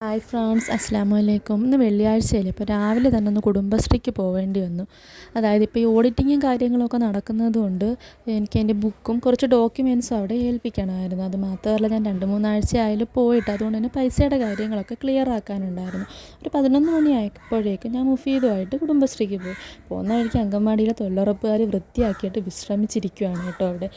Hi friends അസ്സാം വലൈക്കും ഇന്ന് വെള്ളിയാഴ്ചയല്ലേ ഇപ്പോൾ രാവിലെ തന്നെ ഒന്ന് കുടുംബശ്രീക്ക് പോവേണ്ടി വന്നു. അതായത് ഇപ്പോൾ ഈ ഓഡിറ്റിങ്ങും കാര്യങ്ങളൊക്കെ നടക്കുന്നതുകൊണ്ട് എനിക്ക് എന്റെ ബുക്കും കുറച്ച് ഡോക്യുമെന്റ്സും അവിടെ ഏൽപ്പിക്കണമായിരുന്നു. അത് മാത്രമല്ല ഞാൻ രണ്ട് മൂന്നാഴ്ച ആയാലും പോയിട്ട് അതുകൊണ്ട് തന്നെ പൈസയുടെ കാര്യങ്ങളൊക്കെ ക്ലിയർ ആക്കാനുണ്ടായിരുന്നു. ഒരു പതിനൊന്ന് മണി ആയപ്പോഴേക്കും ഞാൻ മുഫീദുമായിട്ട് കുടുംബശ്രീക്ക് പോയി. പോകുന്ന വഴിക്ക് അംഗൻവാടിയിലെ തൊഴിലുറപ്പുകാർ വൃത്തിയാക്കിയിട്ട് വിശ്രമിച്ചിരിക്കുകയാണ് കേട്ടോ അവിടെ.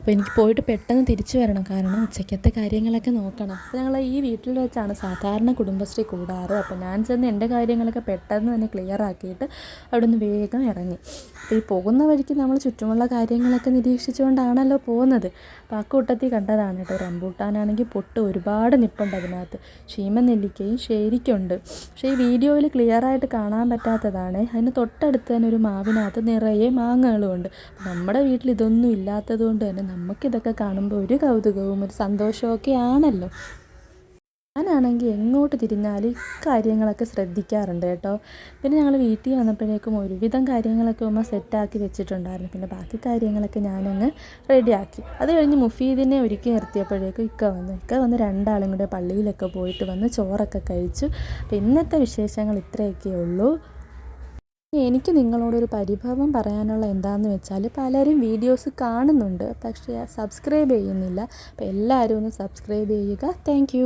അപ്പോൾ എനിക്ക് പോയിട്ട് പെട്ടെന്ന് തിരിച്ചു വരണം. കാരണം ഉച്ചയ്ക്കത്തെ കാര്യങ്ങളൊക്കെ നോക്കണം. അപ്പോൾ ഞങ്ങൾ ഈ വീട്ടിൽ വെച്ചാണ് സാധാരണ കുടുംബശ്രീ കൂടാറ്. അപ്പോൾ ഞാൻ ചെന്ന് എന്റെ കാര്യങ്ങളൊക്കെ പെട്ടെന്ന് തന്നെ ക്ലിയർ ആക്കിയിട്ട് അവിടെ നിന്ന് വേഗം ഇറങ്ങി. അപ്പോൾ ഈ പോകുന്ന വഴിക്ക് നമ്മൾ ചുറ്റുമുള്ള കാര്യങ്ങളൊക്കെ നിരീക്ഷിച്ചുകൊണ്ടാണല്ലോ പോകുന്നത്. അപ്പോൾ ആ കൂട്ടത്തിൽ കണ്ടതാണ് കേട്ടോ റംബൂട്ടാനാണെങ്കിൽ പൊട്ട് ഒരുപാട് നിപ്പുണ്ട് അതിനകത്ത്. ചീമനെല്ലിക്കയും ശരിക്കുണ്ട് പക്ഷേ ഈ വീഡിയോയിൽ ക്ലിയർ ആയിട്ട് കാണാൻ പറ്റാത്തതാണ്. അതിന് തൊട്ടടുത്ത് തന്നെ ഒരു മാവിനകത്ത് നിറയെ മാങ്ങകളും ഉണ്ട്. നമ്മുടെ വീട്ടിൽ ഇതൊന്നും ഇല്ലാത്തത് കൊണ്ട് തന്നെ നമുക്കിതൊക്കെ കാണുമ്പോൾ ഒരു കൗതുകവും ഒരു സന്തോഷമൊക്കെ ആണല്ലോ ഞാനാണെങ്കിൽ എങ്ങോട്ട് തിരിഞ്ഞാലും കാര്യങ്ങളൊക്കെ ശ്രദ്ധിക്കാറുണ്ട് കേട്ടോ. പിന്നെ ഞങ്ങൾ വീട്ടിൽ വന്നപ്പോഴേക്കും ഒരുവിധം കാര്യങ്ങളൊക്കെ ഉമ്മ സെറ്റാക്കി വെച്ചിട്ടുണ്ടായിരുന്നു. പിന്നെ ബാക്കി കാര്യങ്ങളൊക്കെ ഞാനങ്ങ് റെഡിയാക്കി. അത് കഴിഞ്ഞ് മുഫീദിനെ ഒരുക്കി നിർത്തിയപ്പോഴേക്കും ഇക്ക വന്നു. ഇക്ക വന്ന് രണ്ടാളും കൂടെ പള്ളിയിലൊക്കെ പോയിട്ട് വന്ന് ചോറൊക്കെ കഴിച്ചു. അപ്പോൾ ഇന്നത്തെ വിശേഷങ്ങൾ ഇത്രയൊക്കെ ഉള്ളൂ. എനിക്ക് നിങ്ങളോടൊരു പരിഭവം പറയാനുള്ള എന്താണെന്ന് വെച്ചാൽ പലരും വീഡിയോസ് കാണുന്നുണ്ട് പക്ഷേ സബ്സ്ക്രൈബ് ചെയ്യുന്നില്ല. അപ്പോൾ എല്ലാവരും ഒന്ന് സബ്സ്ക്രൈബ് ചെയ്യുക. താങ്ക്